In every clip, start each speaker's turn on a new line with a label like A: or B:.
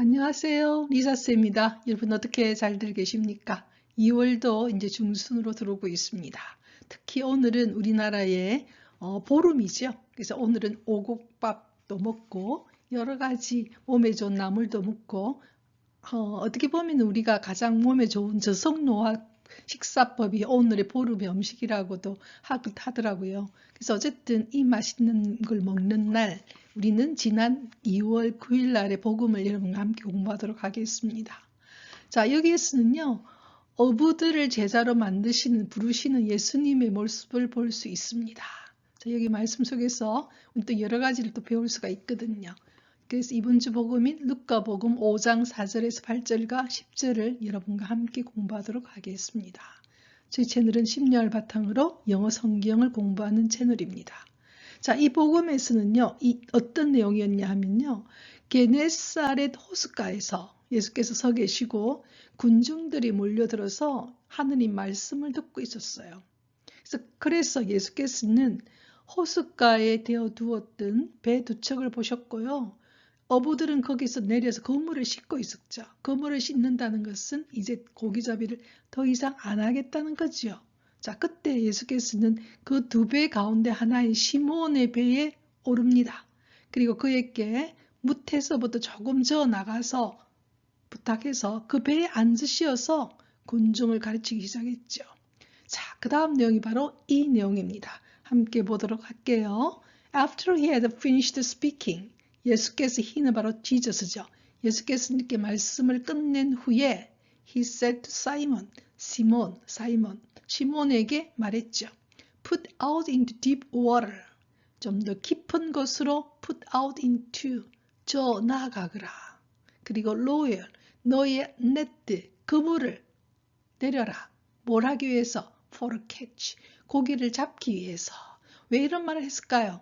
A: 안녕하세요. 리사스입니다. 여러분 어떻게 잘들 계십니까? 2월도 이제 중순으로 들어오고 있습니다. 특히 오늘은 우리나라의 어, 보름이죠. 그래서 오늘은 오곡밥도 먹고 여러 가지 몸에 좋은 나물도 먹고 어, 떻게 보면 우리가 가장 몸에 좋은 저속노화 식사법이 오늘의 보름의 음식이라고도 하더라고요. 그래서 어쨌든 이 맛있는 걸 먹는 날 우리는 지난 2월 9일 날의 복음을 여러분과 함께 공부하도록 하겠습니다. 자, 여기에서는요. 어부들을 제자로 만드시는 부르시는 예수님의 모습을 볼 수 있습니다. 자, 여기 말씀 속에서 또 여러 가지를 또 배울 수가 있거든요. 그래서 이번 주 복음인 루카 복음 5장 4절에서 8절과 10절을 여러분과 함께 공부하도록 하겠습니다. 저희 채널은 10년 바탕으로 영어 성경을 공부하는 채널입니다. 자, 이 복음에서는요, 이 어떤 내용이었냐 하면요, 게네사렛 호숫가에서 예수께서 서 계시고 군중들이 몰려들어서 하느님 말씀을 듣고 있었어요. 그래서, 그래서 예수께서는 호숫가에 되어 두었던 배 두 척을 보셨고요. 어부들은 거기서 내려서 그물을 씻고 있었죠. 그물을 씻는다는 것은 이제 고기잡이를 더 이상 안 하겠다는 거지요. 자, 그때 예수께서는 그 두 배 가운데 하나인 시몬의 배에 오릅니다. 그리고 그에게 무태서부터 조금 저 나가서 부탁해서 그 배에 앉으시어서 군중을 가르치기 시작했죠. 자, 그 다음 내용이 바로 이 내용입니다. 함께 보도록 할게요. After he had finished speaking, 예수께서 히는 바로 지저스죠. 예수께서 이렇게 말씀을 끝낸 후에 he said to Simon, 사이몬, 시몬에게 말했죠. Put out into deep water. 좀 더 깊은 곳으로 put out into 저 나아가거라. 그리고 lower 너의 네트 그물을 내려라. 뭘 하기 위해서? for a catch 고기를 잡기 위해서. 왜 이런 말을 했을까요?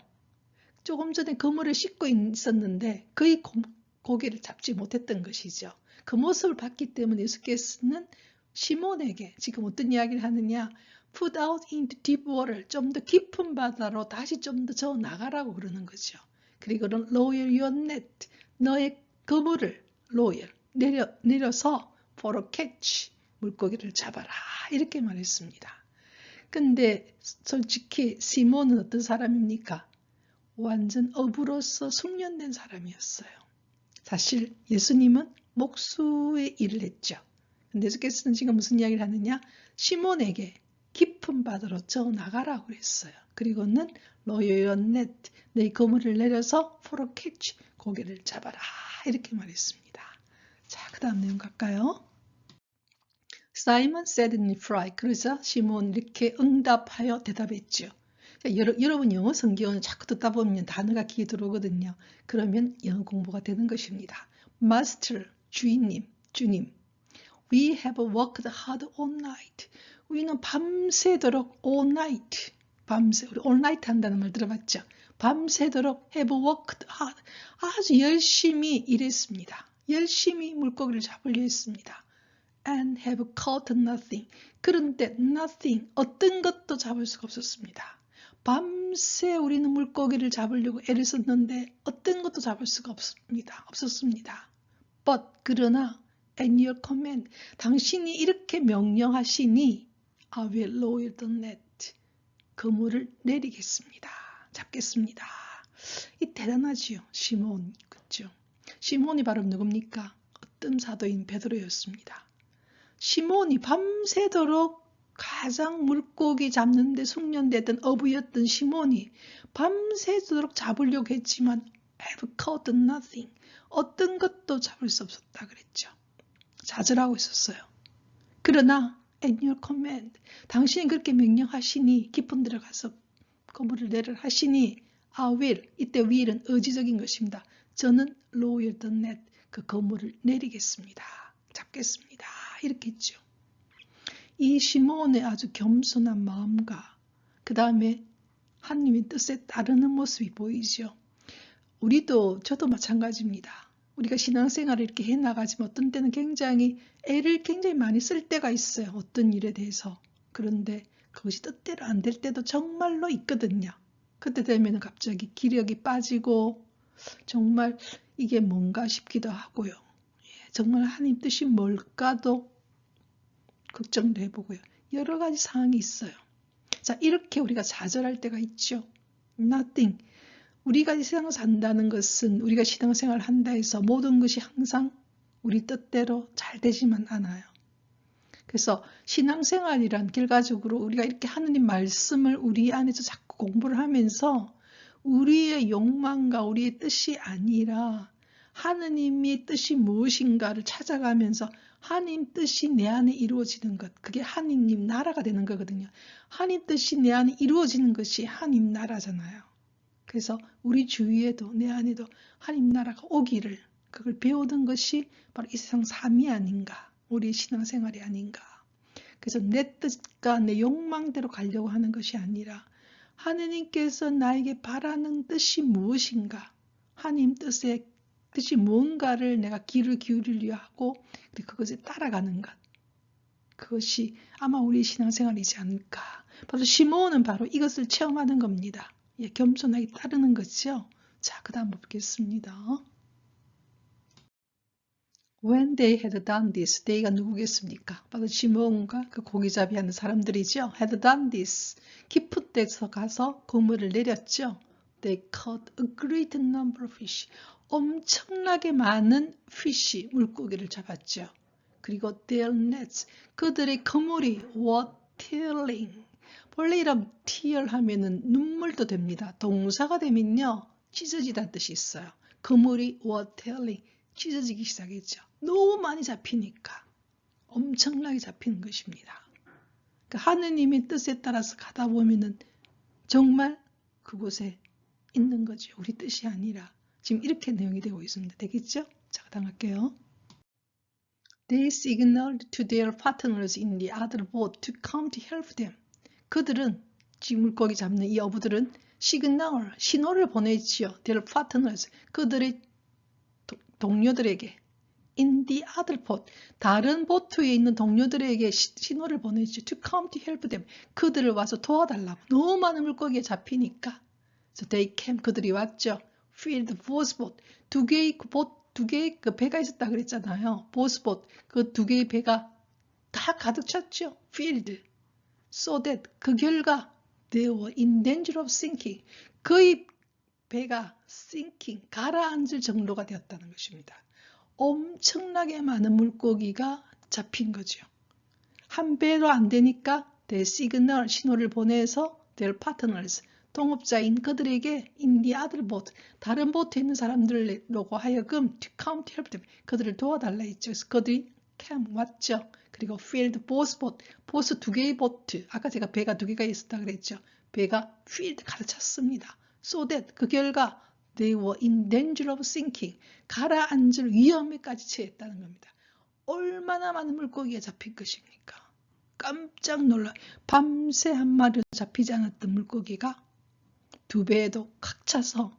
A: 조금 전에 그물을 씻고 있었는데 그의 고기를 잡지 못했던 것이죠. 그 모습을 봤기 때문에 예수께서는 시몬에게 지금 어떤 이야기를 하느냐 put out into deep water 좀 더 깊은 바다로 다시 좀 더저 나가라고 그러는 거죠. 그리고 lower your net 너의 그물을 lower 내려, 내려서 for a catch 물고기를 잡아라 이렇게 말했습니다. 근데 솔직히 시몬은 어떤 사람입니까? 완전 어부로서 숙련된 사람이었어요. 사실 예수님은 목수의 일을 했죠. 근데 예수께서는 지금 무슨 이야기를 하느냐? 시몬에게 깊은 바다로 저 나가라고 그랬어요. 그리고는 로요연넷 내 그물을 내려서 포로 캐치 고개를 잡아라 이렇게 말했습니다. 자, 그 다음 내용 갈까요? 사이먼 said in reply. 그래서 시몬 이렇게 응답하여 대답했죠. 여러, 여러분 영어 성경을 자꾸 듣다 보면 단어가 귀에 들어오거든요. 그러면 영어 공부가 되는 것입니다. Master, 주인님, 주님. We have worked hard all night. 우리는 밤새도록 all night. 밤새, 우리 all night 한다는 말 들어봤죠? 밤새도록 have worked hard. 아주 열심히 일했습니다. 열심히 물고기를 잡으려 했습니다. And have caught nothing. 그런데 nothing, 어떤 것도 잡을 수가 없었습니다. 밤새 우리는 물고기를 잡으려고 애를 썼는데 어떤 것도 잡을 수가 없습니다. 없었습니다. But 그러나 at your command 당신이 이렇게 명령하시니 I will lower the net 그물을 내리겠습니다. 잡겠습니다. 이 대단하지요. 시몬 그죠? 시몬이 바로 누굽니까? 어떤 사도인 베드로였습니다. 시몬이 밤새도록 가장 물고기 잡는데 숙련되던 어부였던 시몬이 밤새도록 잡으려고 했지만 have caught nothing. 어떤 것도 잡을 수 없었다 그랬죠. 좌절하고 있었어요. 그러나 at your command 당신이 그렇게 명령하시니 깊은 들어가서 거물을 내려 하시니 I will 이때 will은 의지적인 것입니다. 저는 lower the net 그 거물을 내리겠습니다. 잡겠습니다. 이렇게 했죠. 이 시몬의 아주 겸손한 마음과 그 다음에 하나님의 뜻에 따르는 모습이 보이죠. 우리도 저도 마찬가지입니다. 우리가 신앙생활을 이렇게 해 나가지만 어떤 때는 굉장히 애를 굉장히 많이 쓸 때가 있어요. 어떤 일에 대해서. 그런데 그것이 뜻대로 안 될 때도 정말로 있거든요. 그때 되면 갑자기 기력이 빠지고 정말 이게 뭔가 싶기도 하고요. 정말 하나님 뜻이 뭘까도 걱정도 해보고요. 여러 가지 상황이 있어요. 자, 이렇게 우리가 좌절할 때가 있죠. Nothing. 우리가 이 세상을 산다는 것은 우리가 신앙생활을 한다 해서 모든 것이 항상 우리 뜻대로 잘 되지만 않아요. 그래서 신앙생활이란 결과적으로 우리가 이렇게 하느님 말씀을 우리 안에서 자꾸 공부를 하면서 우리의 욕망과 우리의 뜻이 아니라 하느님의 뜻이 무엇인가를 찾아가면서 하나님 뜻이 내 안에 이루어지는 것 그게 하나님 나라가 되는 거거든요. 하나님 뜻이 내 안에 이루어지는 것이 하나님 나라잖아요. 그래서 우리 주위에도 내 안에도 하나님 나라가 오기를 그걸 배우는 것이 바로 이 세상 삶이 아닌가 우리 신앙생활이 아닌가. 그래서 내 뜻과 내 욕망대로 가려고 하는 것이 아니라 하느님께서 나에게 바라는 뜻이 무엇인가 하나님 뜻에 뜻이 뭔가를 내가 귀를 기울이려 하고 그것에 따라가는 것. 그것이 아마 우리 신앙생활이지 않을까. 바로 시몬은 바로 이것을 체험하는 겁니다 예, 겸손하게 따르는 거죠 자그 다음 보겠습니다 When they had done this, they가 누구겠습니까? 바로 시몬과 그 고기잡이 하는 사람들이죠. had done this. 깊은 데서 가서 그물을 내렸죠. They caught a great number of fish. 엄청나게 많은 fish, 물고기를 잡았죠. 그리고 their nets, 그들의 그물이 were tearing. 원래 이런 tear 하면은 눈물도 됩니다. 동사가 되면요. 찢어지다는 뜻이 있어요. 그물이 tearing. 찢어지기 시작했죠. 너무 많이 잡히니까 엄청나게 잡히는 것입니다. 그러니까 하느님의 뜻에 따라서 가다 보면은 정말 그곳에 있는 거죠. 우리 뜻이 아니라 지금 이렇게 내용이 되고 있습니다. 되겠죠? 자, 당할게요. They signaled to their partners in the other boat to come to help them. 그들은 지금 물고기 잡는 이 어부들은 시그널, 신호를 보내지요. their partners, 그들의 동료들에게 in the other boat 다른 보트에 있는 동료들에게 신호를 보내죠. to come to help them 그들을 와서 도와달라고 너무 많은 물고기에 잡히니까 so they came 그들이 왔죠. filled both boat 두 개의 그 보, 두 개의 그 배가 있었다 그랬잖아요. boat 그두 개의 배가 다 가득 찼죠. filled so that 그 결과 they were in danger of sinking 그의 배가 sinking 가라앉을 정도가 되었다는 것입니다. 엄청나게 많은 물고기가 잡힌 거죠. 한 배로 안 되니까 대 시그널 신호를 보내서 their partners 동업자인 그들에게 the other boat 다른 보트에 있는 사람들로 하여금 to come help them 그들을 도와달라 했죠. 그래서 그들이 came 왔죠. 그리고 filled both 두 개의 보트 아까 제가 배가 두 개가 있었다 그랬죠. 배가 가득 찼습니다. so that 그 결과 They were in danger of sinking. 가라앉을 위험에까지 처했다는 겁니다. 얼마나 많은 물고기가 잡힌 것입니까? 깜짝 놀라 밤새 한 마리도 잡히지 않았던 물고기가 두 배에도 칵 차서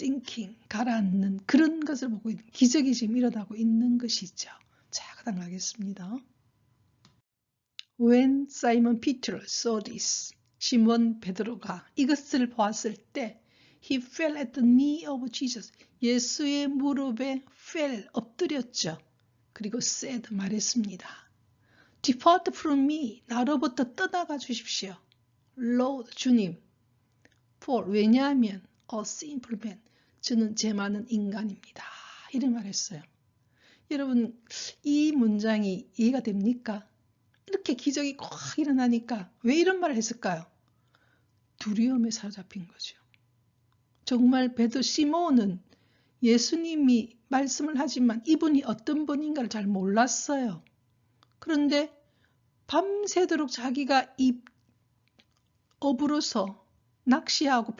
A: sinking, 가라앉는 그런 것을 보고 있는 기적이 지금 일어나고 있는 것이죠. 자, 그 다음 가겠습니다. When Simon Peter saw this, 시몬 베드로가 이것을 보았을 때 He fell at the knee of Jesus. 예수의 무릎에 fell, 엎드렸죠. 그리고 said, 말했습니다. Depart from me. 나로부터 떠나가 주십시오. Lord, 주님. For, 왜냐하면 a simple man. 저는 제 많은 인간입니다. 이런 말 했어요. 여러분, 이 문장이 이해가 됩니까? 이렇게 기적이 꽉 일어나니까 왜 이런 말을 했을까요? 두려움에 사로잡힌 거죠. 정말 베드 시몬은 예수님이 말씀을 하지만 이분이 어떤 분인가를 잘 몰랐어요. 그런데 밤새도록 자기가 이 업으로서 낚시하고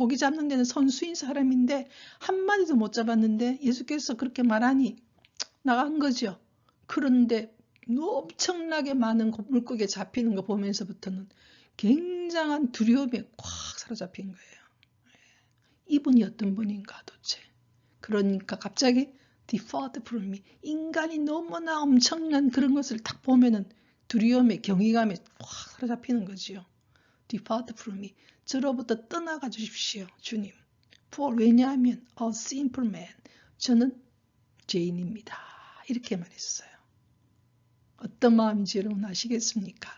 A: 고기 잡는 데는 선수인 사람인데 한마디도 못 잡았는데 예수께서 그렇게 말하니 나간 거죠. 그런데 엄청나게 많은 물고기에 잡히는 거 보면서부터는 굉장한 두려움에 꽉 사로잡힌 거예요. 이분이 어떤 분인가 도대체. 그러니까 갑자기 from me. 인간이 너무나 엄청난 그런 것을 딱 보면은 두려움에 경이감에 확 사로잡히는 거지요. Depart from me. 저로부터 떠나가 주십시오. 주님. for 왜냐하면 a simple man. 저는 죄인입니다. 이렇게 말했어요. 어떤 마음인지 여러분 아시겠습니까?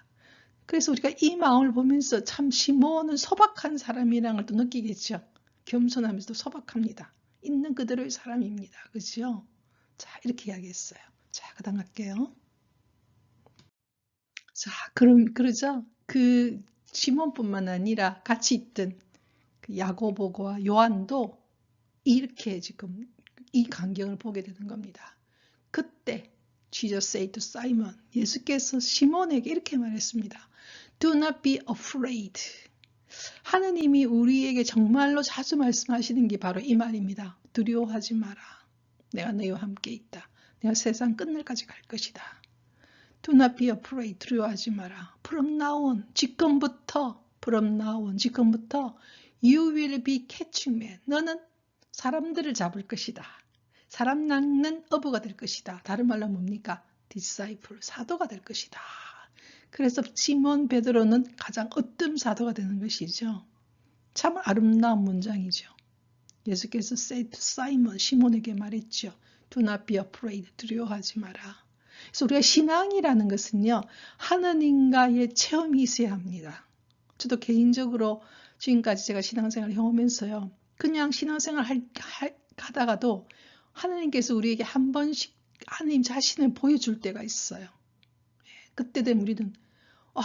A: 그래서 우리가 이 마음을 보면서 참 시몬은 소박한 사람이라는 걸 또 느끼겠죠. 겸손하면서도 소박합니다. 있는 그대로의 사람입니다. 그죠? 자, 이렇게 이야기했어요. 자, 그 다음 갈게요. 자, 그럼, 그러죠? 그 시몬뿐만 아니라 같이 있던 그 야고보와 요한도 이렇게 지금 이 광경을 보게 되는 겁니다. 그때 Jesus said to Simon, 예수께서 시몬에게 이렇게 말했습니다. Do not be afraid. 하느님이 우리에게 정말로 자주 말씀하시는 게 바로 이 말입니다. 두려워하지 마라. 내가 너희와 함께 있다. 내가 세상 끝날까지 갈 것이다. Do not be afraid. 두려워하지 마라. From now on, 지금부터, from now on, 지금부터 You will be catching men. 너는 사람들을 잡을 것이다. 사람 낚는 어부가 될 것이다. 다른 말로 뭡니까? disciple, 사도가 될 것이다. 그래서 시몬 베드로는 가장 어떤 사도가 되는 것이죠. 참 아름다운 문장이죠. 예수께서 to Simon, 시몬에게 말했죠. Do not be afraid, 두려워하지 마라. 그래서 우리가 신앙이라는 것은요, 하느님과의 체험이 있어야 합니다. 저도 개인적으로 지금까지 제가 신앙생활을 해오면서요, 그냥 신앙생활 할, 할, 하다가도 하나님께서 우리에게 한 번씩 하나님 자신을 보여줄 때가 있어요. 그때 되면 우리는 와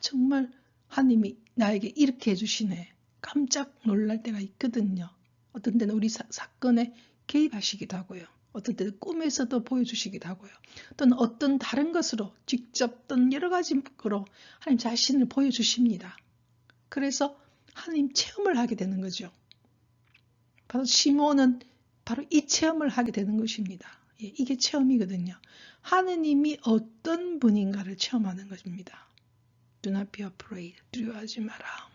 A: 정말 하나님이 나에게 이렇게 해주시네 깜짝 놀랄 때가 있거든요. 어떤 때는 우리 사, 사건에 개입하시기도 하고요. 어떤 때는 꿈에서도 보여주시기도 하고요. 또는 어떤 다른 것으로 직접 또는 여러 가지로 하나님 자신을 보여주십니다. 그래서 하나님 체험을 하게 되는 거죠. 바로 시몬은 바로 이 체험을 하게 되는 것입니다. 예, 이게 체험이거든요. 하느님이 어떤 분인가를 체험하는 것입니다. Do not be afraid. 두려워하지 마라.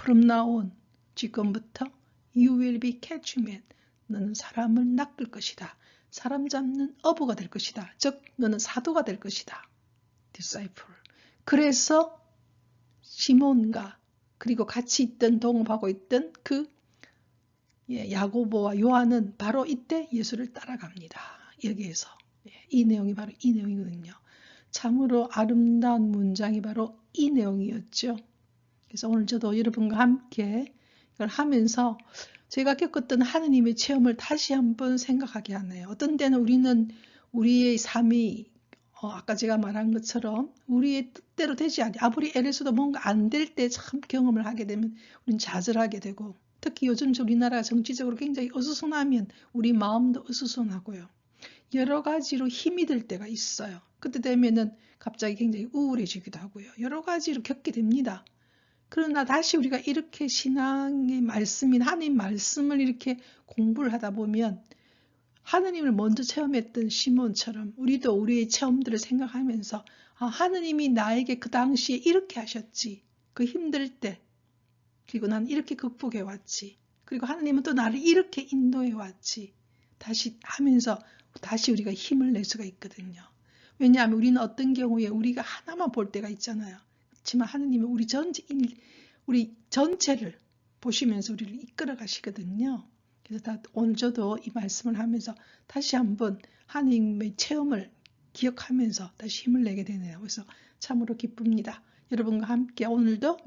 A: From now on, 지금부터 you will be catching men. 너는 사람을 낚을 것이다. 사람 잡는 어부가 될 것이다. 즉, 너는 사도가 될 것이다. disciple. 그래서 시몬과 그리고 같이 있던 동업하고 있던 그 예, 야고보와 요한은 바로 이때 예수를 따라갑니다. 여기에서 예, 이 내용이 바로 이 내용이거든요. 참으로 아름다운 문장이 바로 이 내용이었죠. 그래서 오늘 저도 여러분과 함께 이걸 하면서 제가 겪었던 하느님의 체험을 다시 한번 생각하게 하네요. 어떤 때는 우리는 우리의 삶이 어, 아까 제가 말한 것처럼 우리의 뜻대로 되지 않니 아무리 애를 써도 뭔가 안 될 때 참 경험을 하게 되면 우리는 좌절하게 되고 특히 요즘 우리나라가 정치적으로 굉장히 어수선하면 우리 마음도 어수선하고요. 여러 가지로 힘이 들 때가 있어요. 그때 되면은 갑자기 굉장히 우울해지기도 하고요. 여러 가지로 겪게 됩니다. 그러나 다시 우리가 이렇게 신앙의 말씀인 하나님 말씀을 이렇게 공부를 하다 보면 하느님을 먼저 체험했던 시몬처럼 우리도 우리의 체험들을 생각하면서 아, 하느님이 나에게 그 당시에 이렇게 하셨지. 그 힘들 때 그리고 난 이렇게 극복해 왔지. 그리고 하나님은 또 나를 이렇게 인도해 왔지. 다시 하면서 다시 우리가 힘을 낼 수가 있거든요. 왜냐하면 우리는 어떤 경우에 우리가 하나만 볼 때가 있잖아요. 그렇지만 하나님은 우리 전체 우리 전체를 보시면서 우리를 이끌어 가시거든요. 그래서 다 오늘 저도 이 말씀을 하면서 다시 한번 하나님의 체험을 기억하면서 다시 힘을 내게 되네요. 그래서 참으로 기쁩니다. 여러분과 함께 오늘도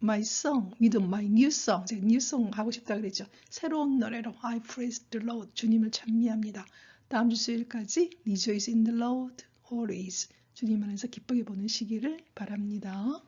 A: My Song, With My New Song, 제가 Song 하고 싶다 그랬죠. 새로운 노래로 I Praise the Lord, 주님을 찬미합니다. 다음 주 수요일까지 Rejoice in the Lord always, 주님 안에서 기쁘게 보는 시기를 바랍니다.